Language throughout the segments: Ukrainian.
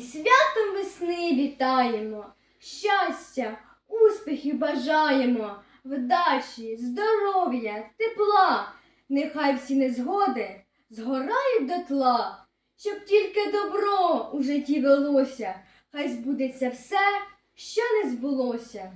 Святом весни вітаємо, щастя, успіхів бажаємо, вдачі, здоров'я, тепла. Нехай всі незгоди згорають дотла, щоб тільки добро у житті велося, хай збудеться все, що не збулося.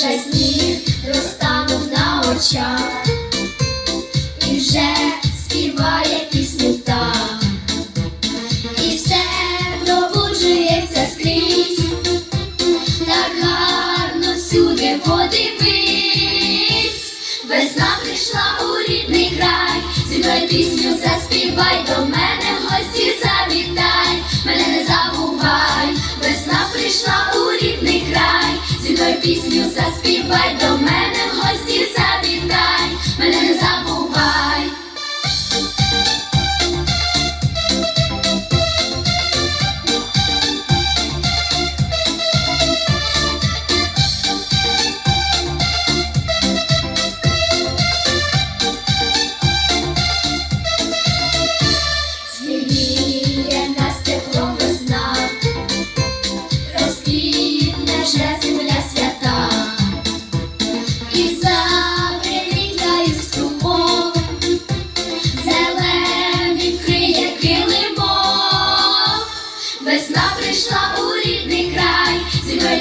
Вже сніг розтанув на очах, і вже співає пісню птах, і все пробуджується скрізь, так гарно всюди подивись, весна прийшла у рідний край, зі мною пісню заспівай, до мене пісню заспівай, до мене